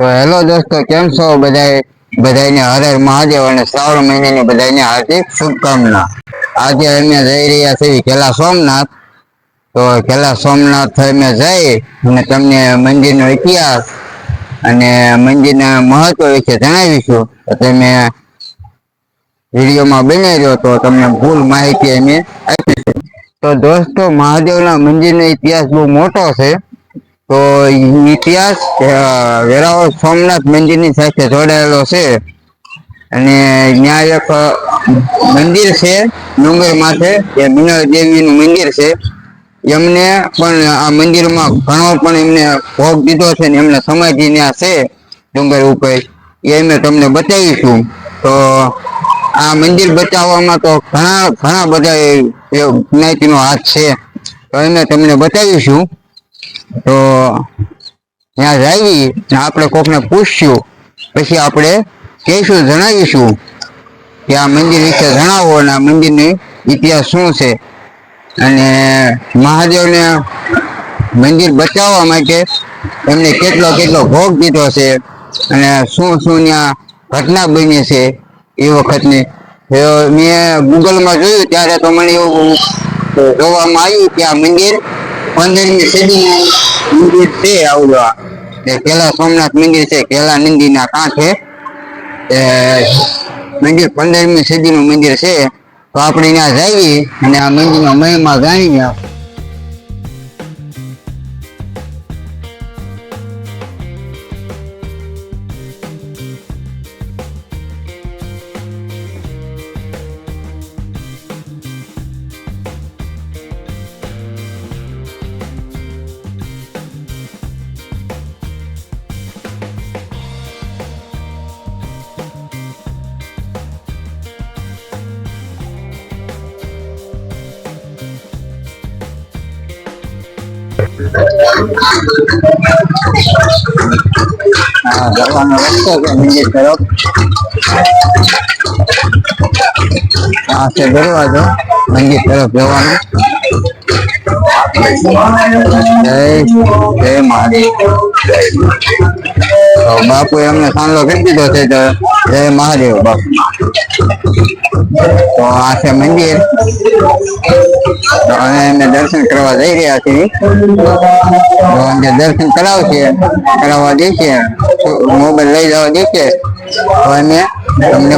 તો હેલો દોસ્તો, કેમ છો બધાય? બધાને હરે મહાદેવ અને શ્રાવણ મહિનાની બધાને હાર્દિક શુભકામના. આજે અમે જઈ રહ્યા છીએ કેલા સોમનાથ. તો કેલા સોમનાથ અમે જઈ અને તમને મંદિરનો ઇતિહાસ અને મંદિરના મહત્વ વિશે જણાવીશું. તો તમે વિડીયોમાં બની રહ્યો તો તમને ભૂલ માહિતી અમે આપીશું. તો દોસ્તો, મહાદેવના મંદિરનો ઇતિહાસ બહુ મોટો છે. તો ઇતિહાસ વેરાવળ સોમનાથ મંદિરની સાથે જોડાયેલો છે. અને ત્યાં એક મંદિર છે, ડુંગર માથે, એ મીનળ દેવીનું મંદિર છે. એમને પણ આ મંદિરમાં ઘણો પણ એમને ભોગ દીધો છે ને એમને સમાધિ ત્યાં છે, ડુંગર ઉપર. એ અમે તમને બતાવીશું. તો આ મંદિર બચાવવામાં તો ઘણા ઘણા બધા જ્ઞાતિનો હાથ છે. તો અમે તમને બતાવીશું. તો ત્યાં જાવી ને આપણે કોકને પૂછશું પછી આપણે કહીશું, જણાવીશું કે આ મંદિર વિશે જણાવો અને આ મંદિરની ઇતિહાસ શું છે. અને મહાદેવને મંદિર બચાવવા માટે એમને કેટલો કેટલો ભોગ દીધો છે અને શું શું ત્યાં ઘટના બની છે એ વખતની. મેં ગૂગલમાં જોયું ત્યારે તો મને એવું જોવામાં આવ્યું કે આ મંદિર પંદરમી સદીનું મંદિર છે આવડું આ. એ કેલા સોમનાથ મંદિર છે, કેલા નંદીના કાંઠે મંદિર પંદરમી સદીનું મંદિર છે તો આપણે ત્યાં જઈએ અને આ મંદિરનો મહિમા જાણીએ હા જવાનો રસ્તો છે મંદિર તરફ આ છે દરવાજો મંદિર તરફ જવાનો જય જય મહાદેવ તો બાપુ અમને સાંભળો કરી દીધો છે તો જય મહાદેવ બાપુ તો આ છે મંદિર. અમે દર્શન કરવા જઈ રહ્યા છીએ. તો અમને દર્શન કરાવશે, કરાવવા દે છે. મોબાઈલ લઈ જવા દે છે. તો અમે તમને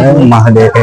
બત જય મહાદેવ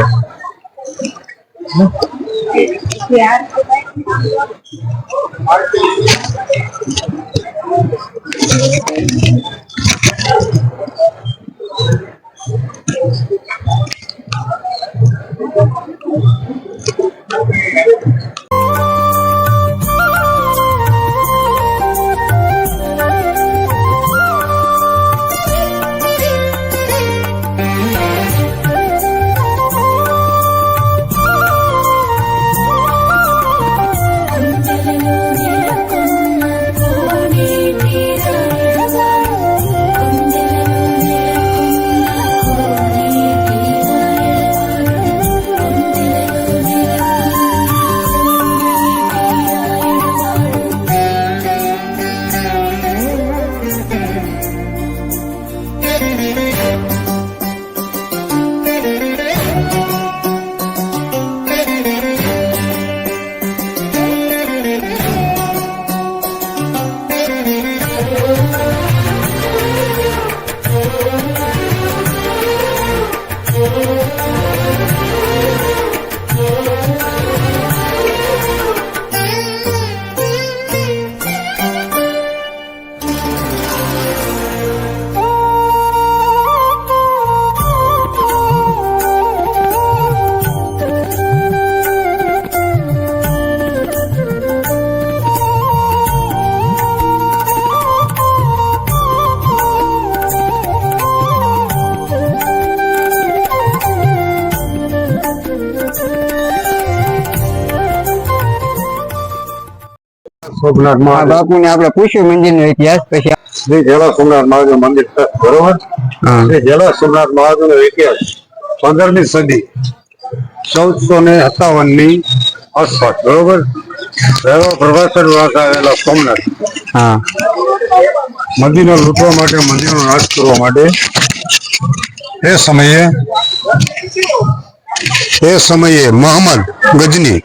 સોમનાથ મહાદેવ. બાપુને આપણે પૂછ્યું મંદિરનો ઇતિહાસ પછી શ્રી જલા સોમનાથ મહાદેવ મંદિર બરોબર? શ્રી જલા સોમનાથ મહાદેવ નો ઇતિહાસ પંદરમી સદી ચૌદસો ને સત્તાવનની આસપાસ બરોબર? રહેવા પ્રભાસર વાસ આવેલા સોમનાથ. હા. મંદિરને લૂંટવા માટે મંદિરનો નાશ કરવા માટે. એ સમયે એ સમયે મોહમ્મદ ગજની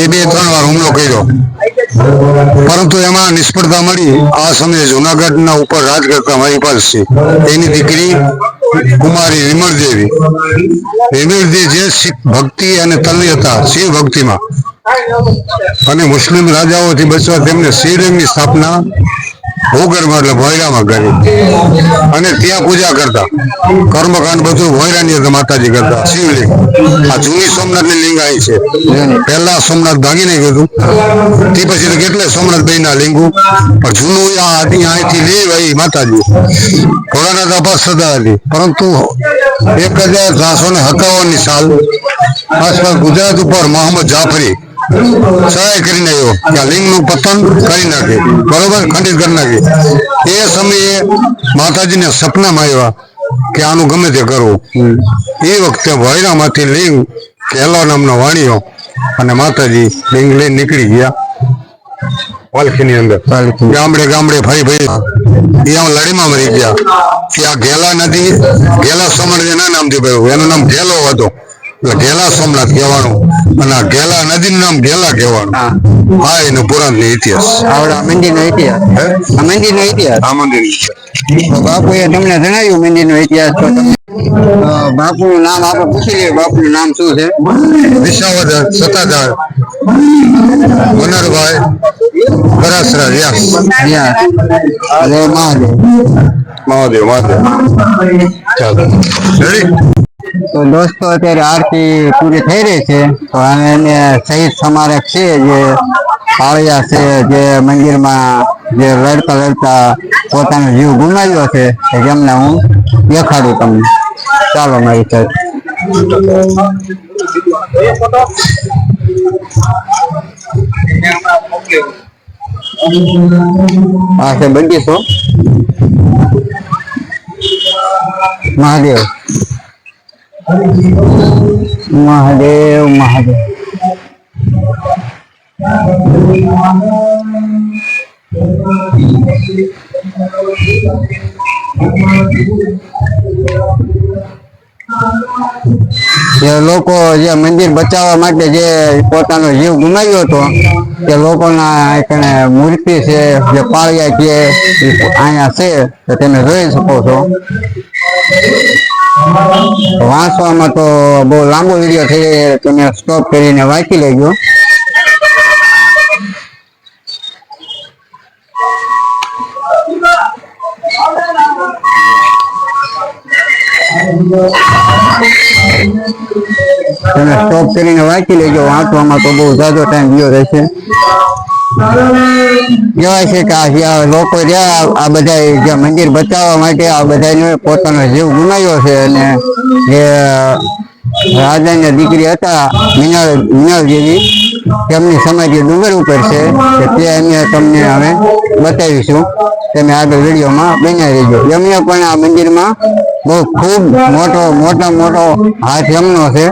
એ બે ત્રણ વાર હુમલો કર્યો. પરંતુ એમાં નિષ્ફળતા મળી. આ સમયે જુનાગઢના ઉપર રાજ કરતા મારી પાસે એની દીકરી કુમારી વિમળ દેવી. વિમળ દેવી જે શીખ ભક્તિ અને તલ્લી હતા, શિવ ભક્તિમાં. અને મુસ્લિમ રાજાઓથી બચવા તેમને શ્રીરંગની સ્થાપના ભૂગર્ભમાં એટલે ભોયરામાં કરી. અને ત્યાં પૂજા કરતા. કર્મકાંડ બધું ભોયરાની અંદર માતાજી કરતા. શિવલિંગ. આ જૂની સોમનાથની લિંગ આવી છે. પહેલા સોમનાથ ભાગી નહીં ગયું તે પછી તો કેટલાય સોમનાથ ભાઈના લિંગુ. પણ જૂનું આ હતી, અહીંથી લઈ ભાઈ માતાજી. ભોળાનાથ અપાસ સદા હતી. પરંતુ એક હજાર ત્રણસો ને સત્તાવનની સાલ આસપાસ ગુજરાત ઉપર મોહમ્મદ જાફરી. સહાય કરી નાખ્યો. કે લિંગનું પતન કરી નાખે. બરોબર? ખંડિત કરી નાખે. એ સમયે માતાજીને સપનામાં આવ્યા કે આનું ગમે તે કરવું. એ વખતે ભૈરામાંથી લિંગ કેલો નામનો વાણિયો અને માતાજી લિંગ લઈને નીકળી ગયા પાલખીની અંદર. ગામડે ગામડે ફરી ફરી એ આમ લડીમાં મરી ગયા. કે આ ઘેલા નદી ઘેલા સોમનાથ એના નામથી ભર્યું. એનું નામ ઘેલો હતો. ઘેલા સોમનાથ કહેવાનું. અને આ ઘેલા નદીનું નામ ઘેલા કહેવાનું. હા. એનો પુરાણ પુરાણનો ઇતિહાસ. આવડા મંદિરનો ઇતિહાસ. હે? આ મંદિરનો ઇતિહાસ. આ મંદિર બાપુ બાપુએ તમને જણાવ્યું મંદિરનો ઇતિહાસ તો બાપુ નું નામ આપણે પૂછી લઈએ બાપુનું નામ શું છે? વિસાવદર સત્તાધાર મનરભાઈ બરાસરા વ્યાસ. વ્યાસ. મહાદેવ. મહાદેવ મહાદેવ. ચાલો. રેડી તો દોસ્તો, અત્યારે આરતી પૂરી થઈ રહી છે. તો એને શહીદ સ્મારક છે જે પાળિયા છે, જે મંદિરમાં જે લડતા લડતા પોતાનો જીવ ગુમાવ્યો છે. એમને હું દેખાડું તમને. ચાલો મારી સાથે. આ છે બગીચો મહાદેવ. મહાદેવ મહાદેવ. જે લોકો જે મંદિર બચાવવા માટે જે પોતાનો જીવ ગુમાવ્યો હતો તે લોકોના મૂર્તિ છે, જે પાળિયા છે અહીંયા છે, તો તમે જોઈ શકો છો. વાંચવામાં તો બહુ લાંબો વીડિયો થઈ ગયો તમે સ્ટોપ કરીને વાંચી લેજો. તમે સ્ટોપ કરીને વાંચી લેજો, વાંચવામાં તો બહુ જાજો ટાઈમ ગયો રહેશે. કહેવાય છે કે આ જે લોકો રહ્યા આ બધા જે મંદિર બચાવવા માટે આ બધાને પોતાનો જીવ ગુમાવ્યો છે અને જે રાજાની દીકરી હતા મિનળ મિનળ જેવી તેમની સમાધિ ડુંગર ઉપર છે તે અમે તમને હવે બતાવીશું. તમે આગળ વિડીયોમાં બન્યા રહેજો. એમને પણ આ મંદિરમાં બહુ ખૂબ મોટો મોટો મોટો હાથ એમનો છે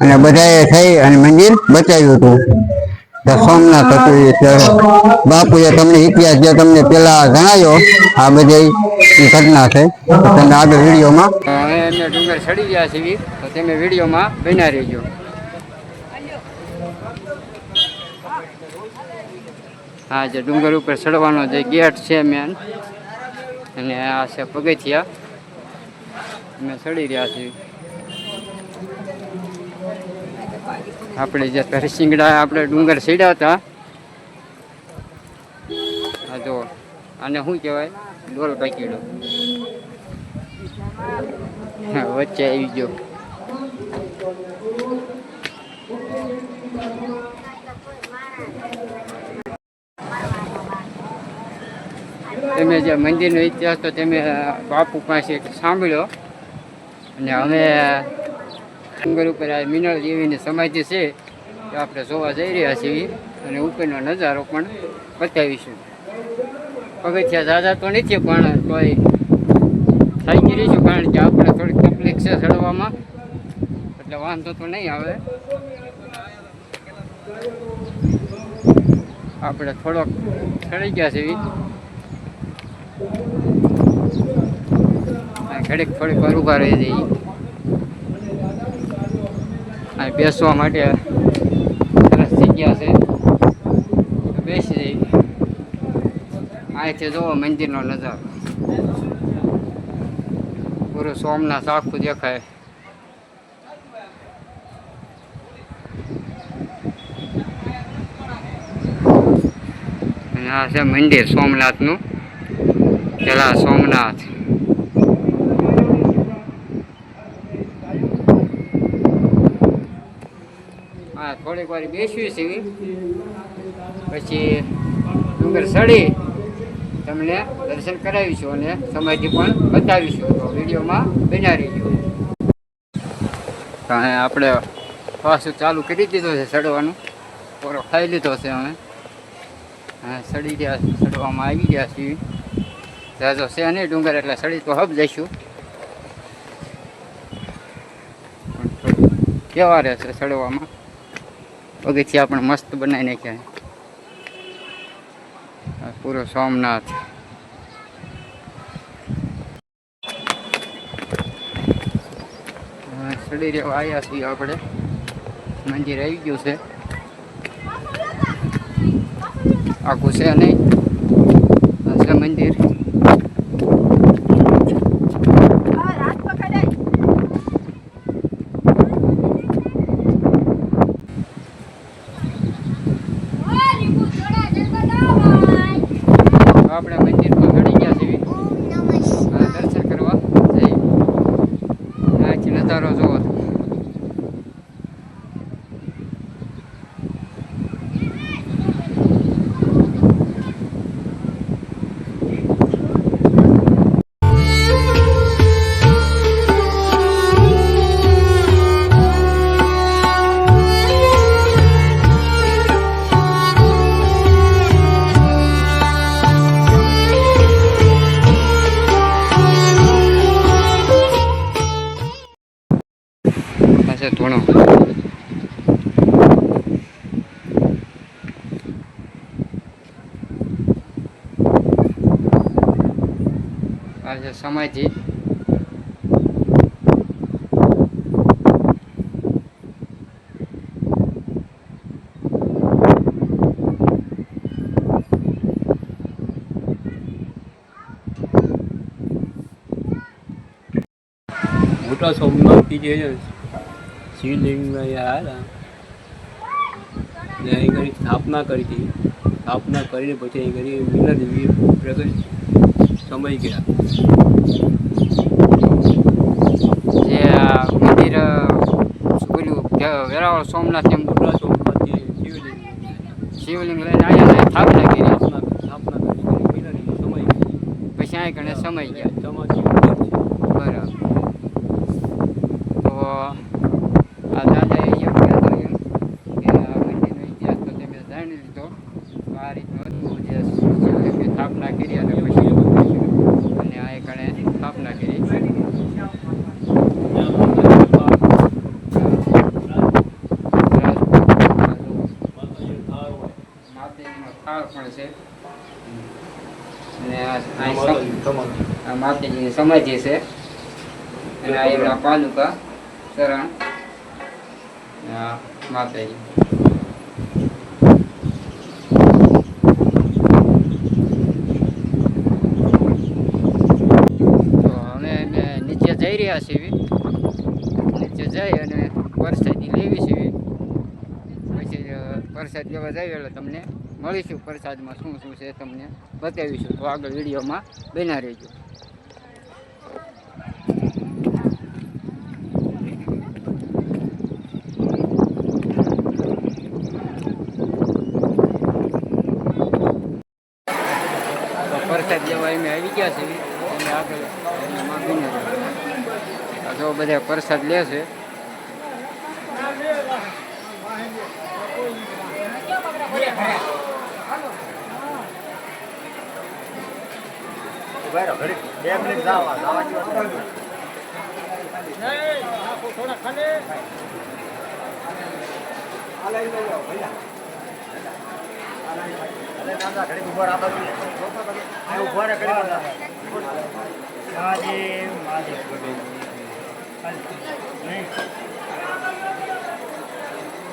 અને બધાએ થઈ અને મંદિર બચાવ્યું હતું. સોમનાથ હતું બાપુએ તમને ઇતિહાસ જે તમને પેલા જણાયો, આ બધી ઘટના છે. તો આગળ વિડીયોમાં ડુંગર ચડી ગયા છે તો તમે વિડીયોમાં બન્યા રહેજો. હા, જે ડુંગર ઉપર ચડવાનો જે ગેટ છે મેન અને આ છે પગથિયા. અમે ચડી રહ્યા છીએ. આપણે જે હરસિંગડા આપણે ડુંગર ચડ્યા હતા. આ જો આને શું કહેવાય? ડોલ પાકીડો. હા, વચ્ચે આવી ગયો. તમે જે મંદિરનો ઇતિહાસ તો તમે બાપુ પાસે સાંભળ્યો. અને હવે ડુંગર ઉપર આ મિનળ દેવીની સમાધિ છે, એ આપણે જોવા જઈ રહ્યા છીએ અને ઉપરનો નજારો પણ બતાવીશું. પગથિયા દાદા તો નથી, પણ તોય થઈ ગઈ રહીશું કારણ કે આપણે થોડીક તકલીફ છે ચડવામાં. એટલે વાંધો તો નહીં આવે. આપણે થોડોક ચડી ગયા છે ઘડીક થોડીક વાર ઊભા રહી જઈએ. આ બેસવા માટે સરસ જગ્યા છે. બેસી જઈએ. અહીંથી જુઓ મંદિરનો નજારો. પૂરું સોમનાથ આખું દેખાય. આ છે મંદિર સોમનાથનું. પેલા સોમનાથ. હા થોડીક વાર બેસવી છે. પછી ડુંગર ચડી તમને દર્શન કરાવીશું અને સમાધિ પણ બતાવીશું. તો વિડીયોમાં બનાવી રહીજો તો આપણે પાછું ચાલુ કરી દીધું છે ચડવાનું પૂરો ખાઈ લીધો છે અમે. હા, સડી ગયા ચડવામાં આવી ગયા છીએ. જાજો છે નહીં ડુંગર, એટલે સડી તો હબ જઈશું. કેવા રહેશે ચડવામાં પગથિયા પણ મસ્ત બનાવી નાખ્યા. પૂરો સોમનાથ. ચડી રહેવા આવ્યા છીએ આપણે. મંદિર આવી ગયું છે. આખું છે નહીં? મંદિર આપણે મંદિર પર ચડી ગયા છીએ હવે દર્શન કરવા જઈ અહીંથી નજારો જોવો છે સમાધિ મોટા સોમનાથથી જે શિવલિંગ આવ્યા ને અહીં ઘણી સ્થાપના કરી હતી. સ્થાપના કરીને પછી અહીં ઘણી મીના દેવી પ્રગટ સમય ગયા. જે મંદિર શું વેરાવળ સોમનાથ એમ મોટા સોમનાથથી શિવલિંગ શિવલિંગ લઈને આવ્યા ને સ્થાપના કરી. સ્થાપના કરી સમય ગયા. પછી અહીં ગણે સમય ગયા બરાબર. તો આ દાદાએ એમ કહેતો એમ કે આ મંદિરનો ઇતિહાસ તો તમે જાણી લીધો તો આ રીતનું હતું જે શિવલિંગની સ્થાપના કરી અને પછી અને આ કણે સ્થાપના કરી માતાજીનો થાળ પણ છે અને આ અહીં સમ- આ માતાજીની સમાધિ છે. અને આ એમના પાલુકા ચરણ. માતાજી. નીચે જઈ રહ્યા છીએ. નીચે જઈ અને વરસાદી લેવી છીએ પછી વરસાદ લેવા જાય એટલે તમને મળીશું પ્રસાદમાં શું શું છે તમને બતાવીશું. તો આગળ વિડીયોમાં બના રહેજો. પ્રસાદ લેવા અમે આવી ગયા છે અને આગળ જો બધા પ્રસાદ લે છે. ભાઈ ઘડી બે મિનિટ જાવા જાવા થોડા ખાલી અરે દાદા ઘડી ઊભા રાખ ઊભા રે ઘડી મહાદેવ મહાદેવ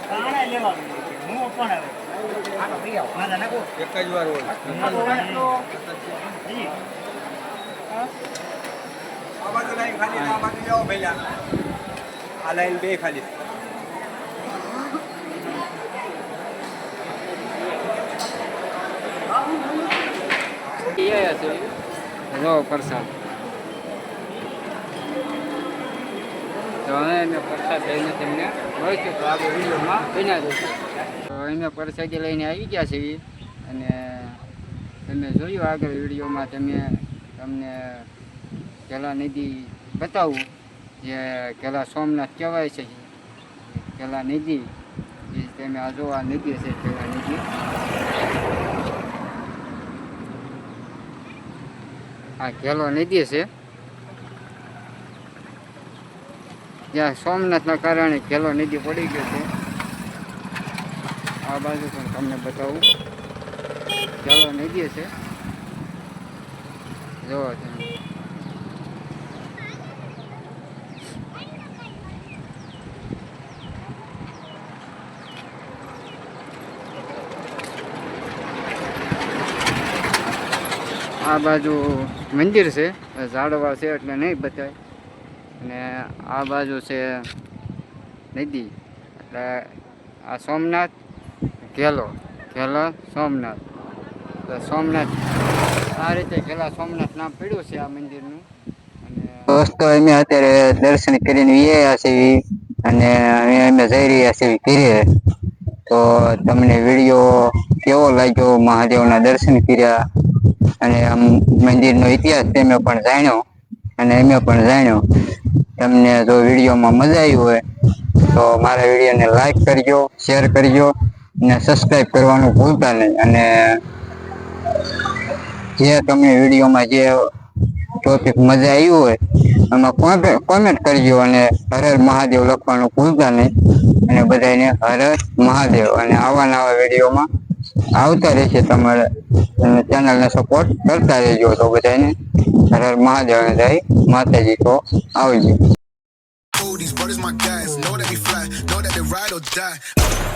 કાણે લેવાનું હું પણ આવે. એક જ વાર હોય. આ લાઈન બે ખાલી. લો પ્રસાદ. તો પ્રસાદ લઈને તેમને મળીશું. તો આપણે વિડીયોમાં બના દઈશું તો અમે પ્રસાદી લઈને આવી ગયા છીએ. અને તમે જોયું આગળ વિડીયોમાં તમે તમને કેલા નદી બતાવું, જે કેલા સોમનાથ કહેવાય છે. કેલા નદી એ તમે આ જો આ નદી છે કેલા નદી આ કેલો નદી છે. જ્યાં સોમનાથના કારણે કેલો નદી પડી ગયો છે. આ બાજુ પણ તમને બતાવું. કેલો નદી છે. જોવો આ બાજુ મંદિર છે, ઝાડવા છે એટલે નહીં બતાય અને આ બાજુ છે નદી. એટલે આ સોમનાથ, ઘેલો. ઘેલો, સોમનાથ. એટલે સોમનાથ. સોમનાથ નામ દોસ્તો અમે અત્યારે દર્શન કરીને વ્યાયા છીએ અને અમે અમે જઈ રહ્યા છીએ ઘીરે. તો તમને વીડિયો કેવો લાગ્યો? મહાદેવના દર્શન કર્યા અને આમ મંદિરનો ઇતિહાસ તમે પણ જાણ્યો અને અમે પણ જાણ્યો. તમને જો વિડીયોમાં મજા આવી હોય તો મારા વિડીયોને લાઈક કરજો, શેર કરજો અને સબસ્ક્રાઈબ કરવાનું ભૂલતા નહીં. અને જે તમે વિડીયોમાં જે ટોપિક મજા આવી હોય એમાં કોમેન્ટ કરજો અને હર હર મહાદેવ લખવાનું ભૂલતા નહીં. અને બધાને હર હર મહાદેવ. અને આવા નવા વિડીયોમાં આવતા રહેશે તમારે. ચેનલને સપોર્ટ કરતા રહેજો તો બધાને હર હર મહાદેવ અને જય માતાજી. તો આવજો. These brothers my guys. Know that we fly, know that they ride or die.